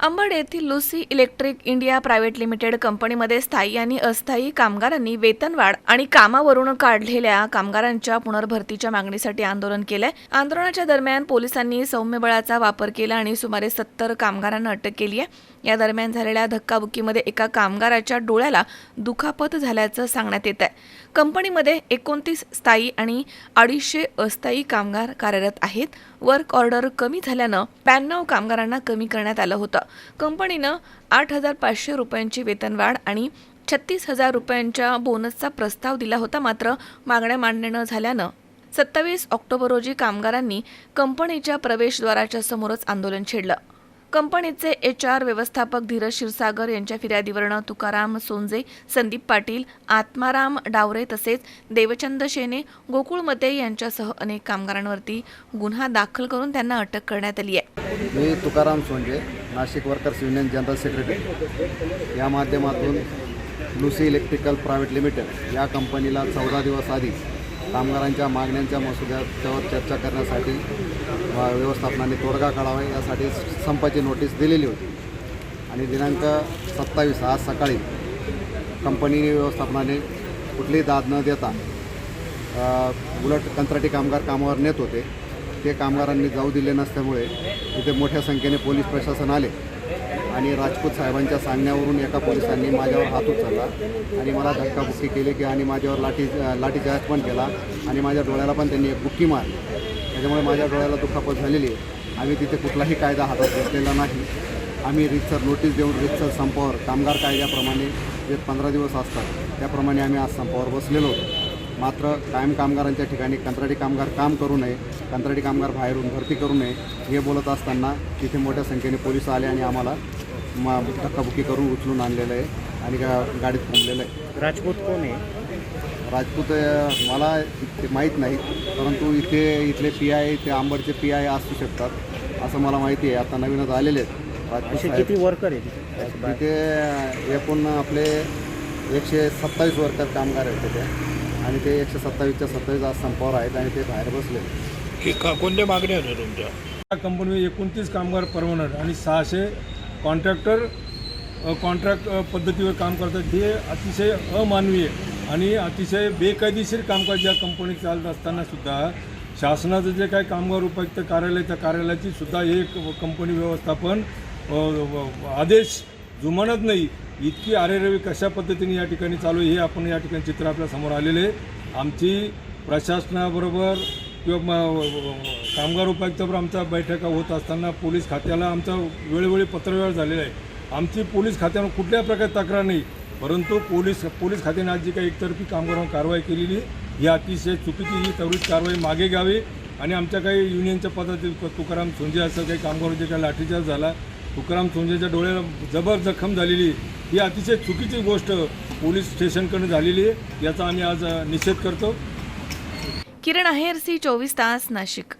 अंबड येथील Lucy Electric India Private Limited कंपनीमध्ये स्थायी आणि अस्थायी कामगारांनी वेतनवाढ आणि कामावरून काढलेल्या कामगारांच्या पुनर्भरतीच्या मागणीसाठी आंदोलन केलंय. आंदोलनाच्या दरम्यान पोलिसांनी सौम्य बळाचा वापर केला आणि सुमारे सत्तर कामगारांना अटक केली आहे. या दरम्यान झालेल्या धक्काबुक्कीमध्ये एका कामगाराच्या डोळ्याला दुखापत झाल्याचं सांगण्यात येत आहे. कंपनीमध्ये एकोणतीस स्थायी आणि अडीचशे अस्थायी कामगार कार्यरत आहेत. वर्क ऑर्डर कमी झाल्यानं ब्याण्णव कामगारांना कमी करण्यात आलं होतं. कंपनीनं आठ हजार पाचशे रुपयांची वेतनवाढ आणि छत्तीस हजार रुपयांच्या बोनसचा प्रस्ताव दिला होता मात्र मागण्या मान्य न झाल्यानं सत्तावीस ऑक्टोबर रोजी कामगारांनी कंपनीच्या प्रवेशद्वाराच्या समोरच आंदोलन छेडलं. कंपनीचे एच आर व्यवस्थापक धीरज क्षीरसागर यांच्या फिर्यादीवरनं तुकाराम सोंजे संदीप पाटील आत्माराम डावरे तसेच देवचंद शेने गोकुळ मते यांच्यासह अनेक कामगारांवरती गुन्हा दाखल करून त्यांना अटक करण्यात आली आहे मी Tukaram Sonje Nashik workers union general secretary. या माध्यमातून लुसी इलेक्ट्रिकल प्रायव्हेट लिमिटेड या कंपनीला चौदा दिवस आधी कामगारांच्या मागण्यांच्या मसुद्याच्यावर चर्चा करण्यासाठी व्यवस्थापनाने तोडगा काढावा यासाठी संपाची नोटीस दिलेली होती. आणि दिनांक सत्तावीस आज सकाळी कंपनी व्यवस्थापनाने कुठली दाद न देता उलट कंत्राटी कामगार कामावर नेत होते. ते कामगारांनी जाऊ दिले नसल्यामुळे तिथे मोठ्या संख्येने पोलीस प्रशासन आले आणि राजपूत साहेबांच्या सांगण्यावरून एका पोलिसांनी माझ्यावर हात उचलला आणि मला धक्काबुक्की केली की आणि माझ्यावर लाठी लाठीचार्ज पण केला आणि माझ्या डोळ्याला पण त्यांनी एक बुक्की मारली. त्याच्यामुळे माझ्या डोळ्याला दुखापत झालेली आहे. आम्ही तिथे कुठलाही कायदा हातात घेतलेला नाही. आम्ही रितसर नोटीस देऊन रितसर संपावर कामगार कायद्याप्रमाणे जे पंधरा दिवस असतात त्याप्रमाणे आम्ही आज संपावर बसलेलो होतो. मात्र कायम कामगारांच्या ठिकाणी कंत्राटी कामगार काम करू नये कंत्राटी कामगार बाहेरून भरती करू नये हे बोलत असताना तिथे मोठ्या संख्येने पोलीस आले आणि आम्हाला म धक्काबुक्की करून उचलून आणलेलं आहे आणि गा गाडीत थांबलेलं आहे. राजपूत कोण आहे? राजपूत मला ते माहीत नाही परंतु इथे इथले पी आय ते आंबडचे पी आय असू शकतात असं मला माहिती आहे. आता नवीनच आलेले आहेत. राजपूत किती वर्कर आहेत? तिथे एकूण आपले एकशे सत्तावीस वर्कर कामगार आहेत तिथे. आणि ते एकशे सत्तावीसच्या सत्तावीस आज संपावर आहेत आणि ते बाहेर बसले की का कोणत्या मागण्या होत्या तुमच्या? या कंपनीमध्ये एकोणतीस कामगार परमनंट आणि सहाशे कॉन्ट्रॅक्टर कॉन्ट्रॅक्ट पद्धतीवर काम करतात. हे अतिशय अमानवीय आणि अतिशय बेकायदेशीर कामकाज या कंपनीत चालत असताना सुद्धा शासनाचं जे काही कामगार उपायुक्त कार्यालय त्या कार्यालयाची सुद्धा हे कंपनी व्यवस्थापन आदेश जुमानत नाही. इतकी आरेरवी कशा पद्धतीने या ठिकाणी चालू आहे हे आपण या ठिकाणी चित्र आपल्यासमोर आलेले आहे. आमची प्रशासनाबरोबर किंवा म- कामगार उपायुक्ताबरोबर आमच्या बैठका होत असताना पोलीस खात्याला आमचा वेळोवेळी पत्रव्यवहार झालेला आहे. आमची पोलीस खात्यावर कुठल्याही प्रकारे तक्रार नाही परंतु पोलीस पोलीस खात्याने आज जी काही एकतर्फी कामगारांवर कारवाई केलेली ही अतिशय चुकीची ही त्वरित कारवाई मागे घ्यावी आणि आमच्या काही युनियनच्या पदातील तुकाराम सोंजे असं काही कामगारांचे काही लाठीचार्ज झाला तुकाराम सोंजेच्या डोळ्याला जबर जखम झालेली ही अतिशय चुकीची गोष्ट पोलीस स्टेशनकडून झालेली आहे याचा आम्ही आज निषेध करतो. किरण आहेर सी चोवीस तास नाशिक.